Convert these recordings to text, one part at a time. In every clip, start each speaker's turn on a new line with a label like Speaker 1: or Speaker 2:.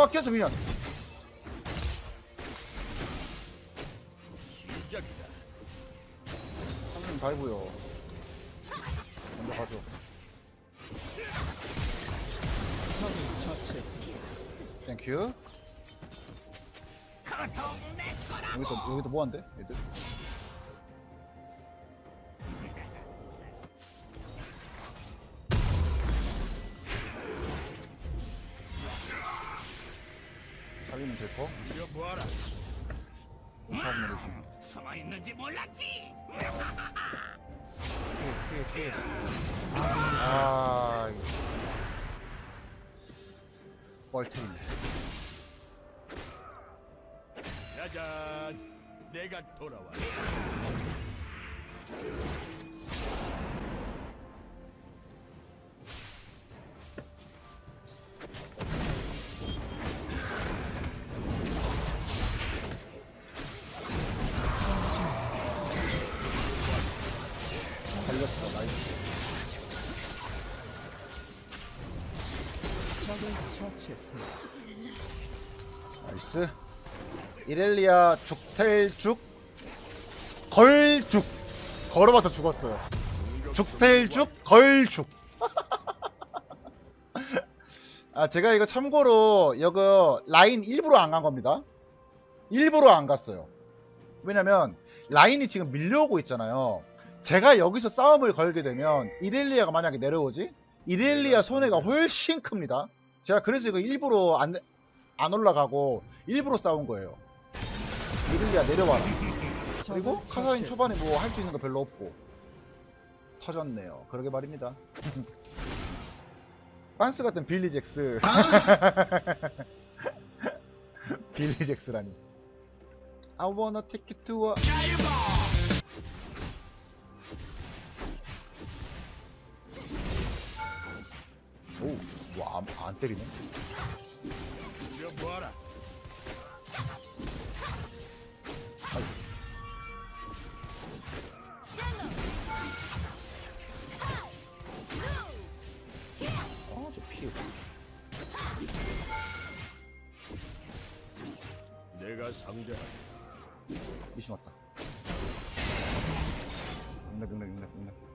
Speaker 1: 아, 깼어, 미안. 한명 가이고요. 먼저 가죠. 땡큐. 여기도, 여기도 뭐한대? 얘들? 되지.
Speaker 2: 숨어 있는지 몰랐지.
Speaker 1: 피해, 피해, 피해. 아, 이거. 멀티네.
Speaker 2: 짜잔, 내가 돌아와.
Speaker 1: 달
Speaker 3: 처치했습니다.
Speaker 1: 나이스. 이렐리아 죽텔죽 걸죽 걸어봐서 죽었어요. 죽텔죽 걸죽. 아 제가 이거 참고로 이거 라인 일부러 안 간 겁니다. 일부러 안 갔어요. 왜냐면 라인이 지금 밀려오고 있잖아요. 제가 여기서 싸움을 걸게 되면 이렐리아가 만약에 내려오지? 이렐리아 손해가 훨씬 큽니다. 제가 그래서 이거 일부러 안, 안 올라가고 일부러 싸운 거예요. 이릴리아 내려와라. 그리고 카사인. 초반에 뭐 할 수 있는 거 별로 없고 터졌네요. 그러게 말입니다. 빤스 같은 빌리 잭스. 빌리 잭스라니. I wanna take you to a 오, 와, 안, 안 때리네.
Speaker 2: 뭐하라?
Speaker 1: 어, 저 피해.
Speaker 2: 내가 상대한다.
Speaker 1: 미신 왔다. 능력, 능력, 능력, 능력.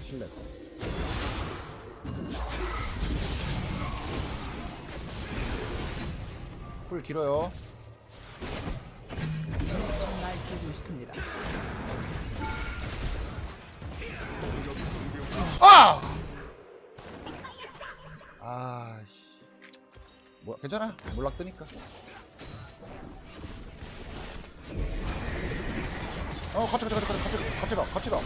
Speaker 1: 실내. 풀 길어요.
Speaker 3: 미쳐 날뛰고 있습니다.
Speaker 1: 아! 아, 씨. 뭐 괜찮아. 몰락 뜨니까. 어, 같이 같이 가자, 같이 가, 같이 가, 같이 가.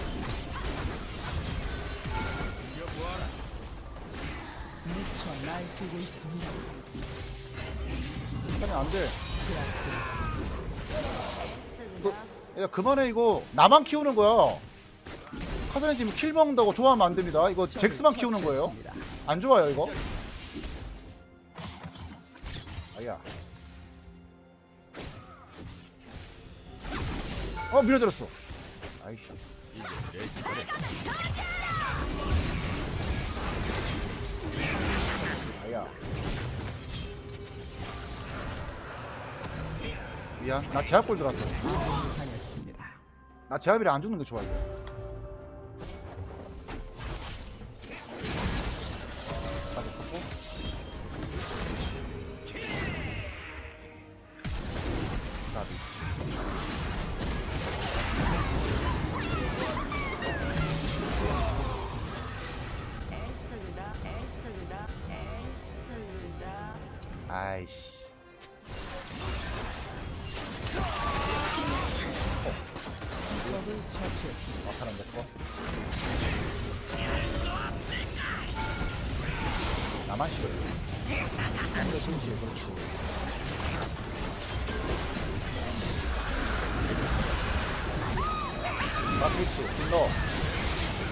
Speaker 3: 미쳐 날뛰고 있습니다.
Speaker 1: 하면 안 돼.
Speaker 3: 제압되었습니다.
Speaker 1: 그, 야, 그만해 이거. 나만 키우는 거야. 카사린 지금 킬 먹는다고 좋아하면 안 됩니다. 이거 잭스만 키우는 거예요. 안 좋아요 이거. 아야. 어 밀어들었어. 아이씨. 아야. 미안. 나 제압골 들어갔어.
Speaker 3: 하였습니다.
Speaker 1: 나 제압이라 안 죽는 게 좋아 이거. 됐고 나만 싫어요 근데 심지어 그렇죠 마트릭스 딜러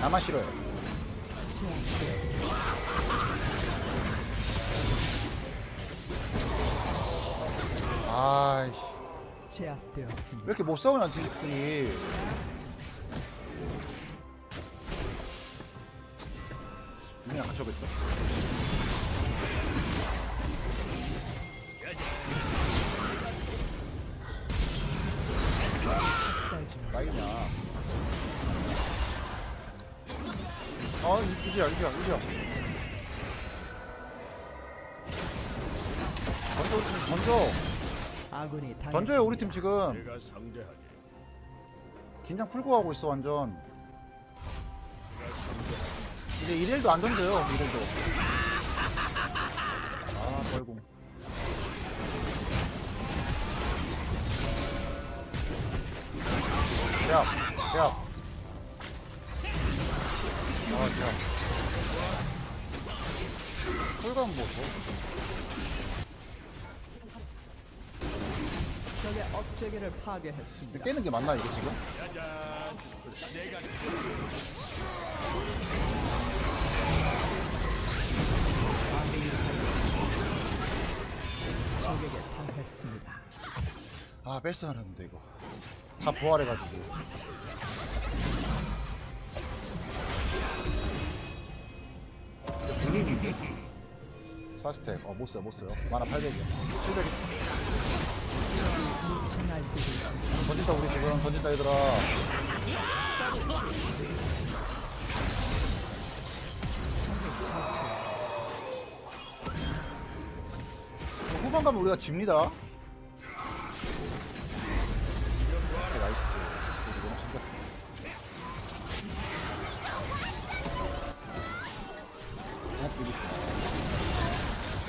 Speaker 1: 나만 싫어요 아이씨
Speaker 3: 제압되었습니다.
Speaker 1: 왜 이렇게 못 싸우냐 디스플이 그냥
Speaker 3: 중.
Speaker 1: 나이냐 어 유지야 유지야 유지야 던져 우리 팀 던져
Speaker 3: 아군이 당했습니다.
Speaker 1: 던져요 우리 팀 지금
Speaker 2: 내가 상대하지.
Speaker 1: 긴장 풀고 하고 있어 완전
Speaker 2: 내가 상대
Speaker 1: 이제 이렐도 안 던져요 이렐도. 아 벌공 제압 제압. 아 제압. 홀감 보소
Speaker 3: 적의 업체계를 파괴했습니다.
Speaker 1: 깨는 게 맞나 이게 지금?
Speaker 3: 적에게 당했습니다.
Speaker 1: 아 뺐어야 하는데 이거. 다 부활해가지고. 사스텍 어 못써요 못써요. 만화 800이야. 700이.
Speaker 3: 미쳐 날뛰고 있습니다.
Speaker 1: 던진다 우리 지금. 던진다 얘들아 후반 가면 우리가 집니다. 오케이 나이스. 어.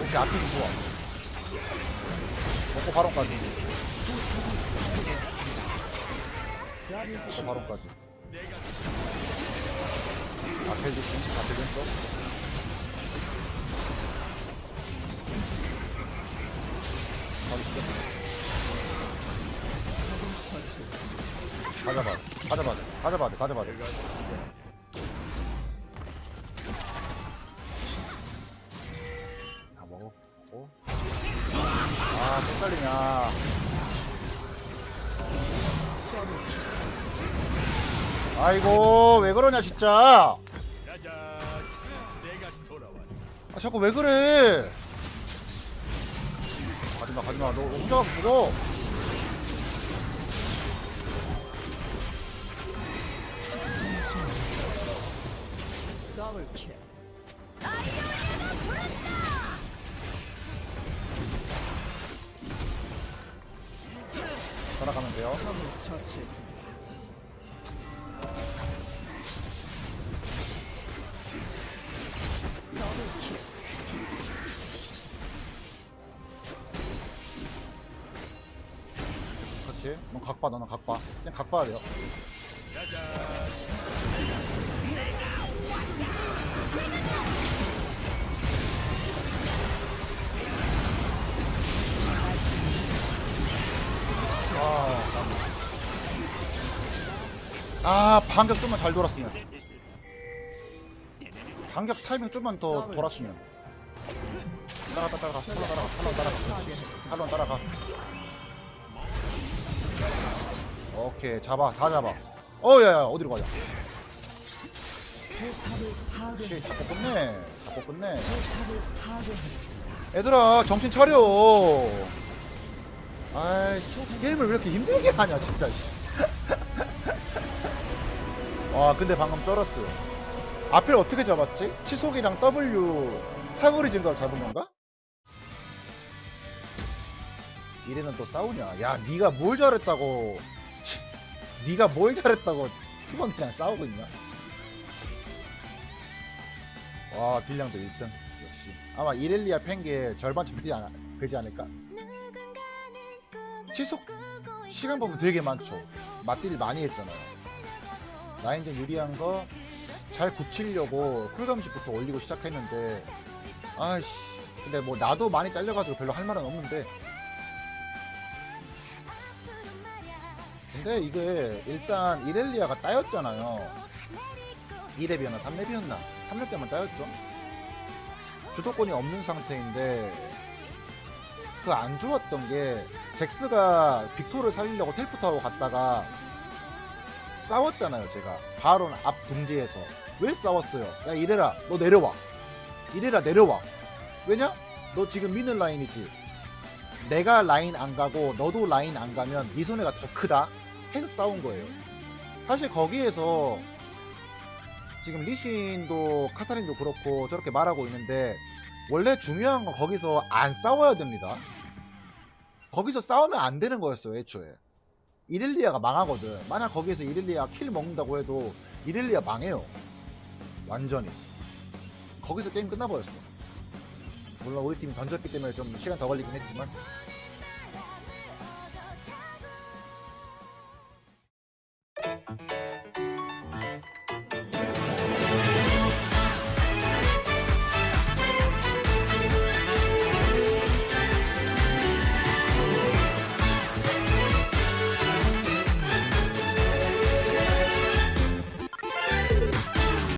Speaker 1: 오케이 앞에서 좋아. 먹고 바론까지. 먹고 바론까지. 앞에 조심 앞에 왼쪽
Speaker 3: 처치했습니다.
Speaker 1: 가져봐 가져봐 가져봐 가져봐 다 먹었고. 아 헷갈리냐. 아이고 왜 그러냐 진짜.
Speaker 2: 아
Speaker 1: 자꾸 왜 그래? 가지마 가지마. 너 혼자 가면 죽어
Speaker 3: 더블킬.
Speaker 1: 돌아가면 돼요
Speaker 3: 적을 처치했습니다. 더블킬.
Speaker 1: 그렇지 넌 각봐 너는 각봐 그냥 각봐야 돼요 아, 아 반격 좀만 잘 돌았으면 반격 타이밍 좀만 더 돌았으면 따라가 따라가 따라가 따라가 따라가 따라가. 탈론 따라가 오케이 잡아 다 잡아 어야야 어디로 가자
Speaker 3: 파괴했습니다.
Speaker 1: 잡고 끝내 잡고 끝내. 얘들아 정신 차려 아이씨 게임을 왜 이렇게 힘들게 하냐 진짜. 와 근데 방금 쩔었어요. 앞을 어떻게 잡았지? 치속이랑 W 사거리 증가 잡은 건가? 이래는 또 싸우냐? 야 니가 뭘 잘했다고. 니가 뭘 잘했다고 팀원들이랑 싸우고 있냐? 와 딜량도 1등. 역시. 아마 이렐리아 팬게 절반쯤 되지 않을까 치속 시간 보면 되게 많죠. 맞딜 많이 했잖아요. 라인전 유리한 거잘 붙이려고 쿨감식부터 올리고 시작했는데 아이씨. 근데 뭐 나도 많이 잘려가지고 별로 할 말은 없는데. 근데 이게 일단 이렐리아가 따였잖아요. 2렙이었나 3렙이었나? 3렙 때만 따였죠. 주도권이 없는 상태인데 그 안 좋았던 게 잭스가 빅토를 살리려고 텔프 타고 갔다가 싸웠잖아요 제가. 바로 앞 둥지에서. 왜 싸웠어요? 야 이래라. 너 내려와. 이래라 내려와. 왜냐? 너 지금 미는 라인이지. 내가 라인 안 가고 너도 라인 안 가면 네 손해가 더 크다. 해서 싸운 거예요. 사실 거기에서 지금 리신도 카타린도 그렇고 저렇게 말하고 있는데 원래 중요한 건 거기서 안 싸워야 됩니다. 거기서 싸우면 안 되는 거였어요 애초에. 이렐리아가 망하거든. 만약 거기에서 이렐리아 킬 먹는다고 해도 이렐리아 망해요. 완전히. 거기서 게임 끝나버렸어. 물론 우리 팀이 던졌기 때문에 좀 시간 더 걸리긴 했지만